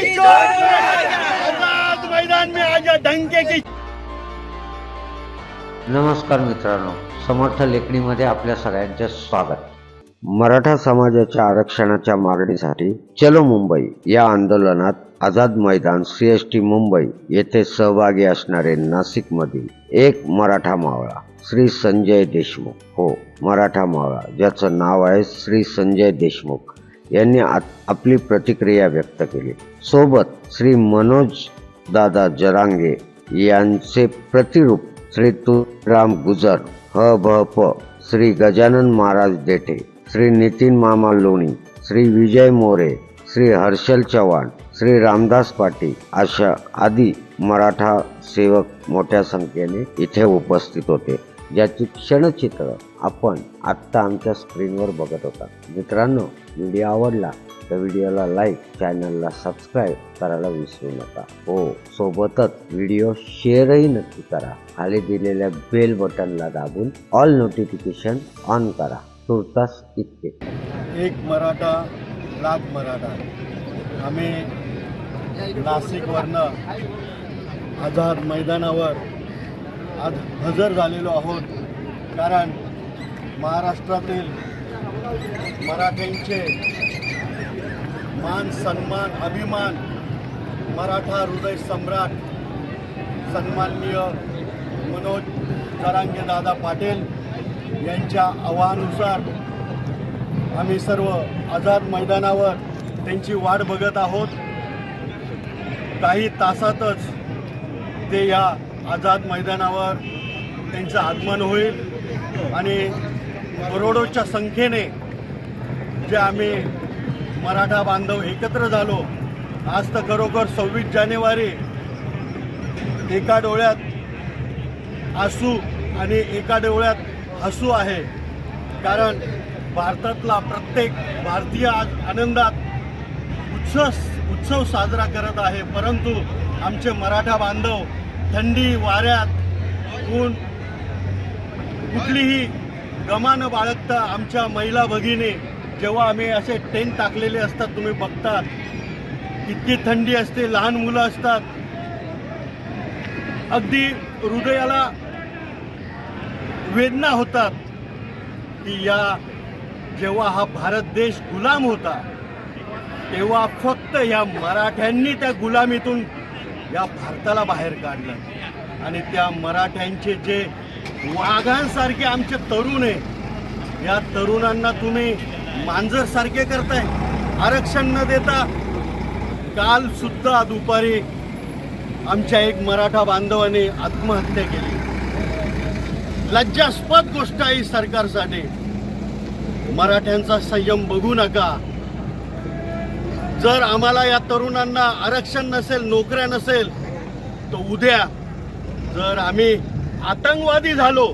की चोट में आजाद मैदान में आजा डंके की नमस्कार मित्रांनो समर्थ लेखणीमध्ये आपल्या सगळ्यांचे स्वागत. मराठा समाजाच्या आरक्षणाच्या मागणीसाठी चलो मुंबई या आंदोलनात Azad Maidan C S T Mumbai येथे सहभागी असणारे नाशिकमधील एक मराठा मावळा श्री संजय देशमुख. हो मराठा मावळा ज्याचं नाव आहे श्री संजय देशमुख. यांनी आपली प्रतिक्रिया व्यक्त केली. सोबत श्री मनोज दादा जरांगे यांचे प्रतिरूप श्री तुराम गुजर ह भ प श्री गजानन महाराज देठे श्री नितीन मामा लोणी श्री विजय मोरे श्री हर्षल चव्हाण श्री रामदास पाटील अशा आदी मराठा सेवक मोठ्या संख्येने इथे उपस्थित होते. ज्याची क्षणचित्र आपण आत्ता आमच्या स्क्रीनवर बघत होता. मित्रांनो व्हिडिओ आवडला तर व्हिडिओला लाईक चॅनलला सबस्क्राईब करायला विसरू नका. हो सोबतच व्हिडिओ शेअरही नक्की करा. खाली दिलेल्या बेल बटनला दाबून ऑल नोटिफिकेशन ऑन करा. तुर्तास इतके. एक मराठा लाख मराठा. आम्ही नाशिकवरनं आझाद मैदानावर आज हजर झालेलो आहोत. कारण महाराष्ट्रातील मराठ्यांचे मान सन्मान अभिमान मराठा हृदय सम्राट सन्माननीय मनोज करांगे दादा पाटील यांच्या आवाहनुसार आम्ही सर्व आझाद मैदानावर त्यांची वाट बघत आहोत. काही तासातच ते या आझाद मैदानावर त्यांचं आगमन होईल आणि करोडोच्या संख्येने जे आम्ही मराठा बांधव एकत्र झालो आज तर खरोखर सव्वीस जानेवारी एका डोळ्यात आसू आणि एका डोळ्यात हसू आहे. कारण भारतातला प्रत्येक भारतीय आज आनंदात उत्सव उत्सव साजरा करत आहे. परंतु आमचे मराठा बांधव थंडी वाऱ्यात ऊन कुठलीही गमानं बाळगता आमच्या महिला भगिनी जेव्हा आम्ही असे टेंट टाकलेले असतात तुम्ही बघतात. इतकी थंडी असते लहान मुलं असतात. अगदी हृदयाला वेदना होतात की या जेव्हा हा भारत देश गुलाम होता तेव्हा फक्त या मराठ्यांनी त्या गुलामीतून या भारताला बाहेर काढलं. आणि त्या मराठ्यांचे जे वाघांसारखे आमचे तरुण आहे या तरुणांना तुम्ही मांजरसारखे करताय. आरक्षण न देता काल सुद्धा दुपारी आमच्या एक मराठा बांधवाने आत्महत्या केली. लज्जास्पद गोष्ट आहे सरकारसाठी. मराठ्यांचा संयम बघू नका. जर आम्हाला या तरुणांना आरक्षण नसेल नोकऱ्या नसेल तर उद्या जर आम्ही आतंकवादी झालो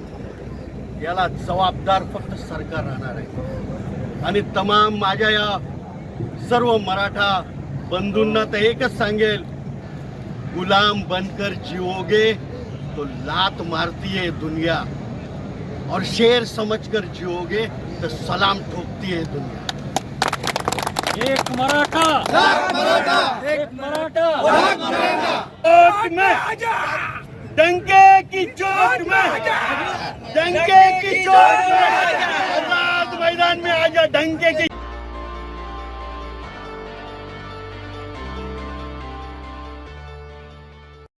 याला जबाबदार फक्त सरकार राहणार आहे. आणि तमाम माझ्या या सर्व मराठा बंधूंना तर एकच सांगेल गुलाम बनकर जिओगे तो लात मारती है दुनिया. और शेर समझकर जिओगे तो सलाम ठोकती है दुनिया. एक मराठा। एक मराठा। चोट में डंके की चोट में डंके की चोट में आज़ाद मैदान में आजा डंके की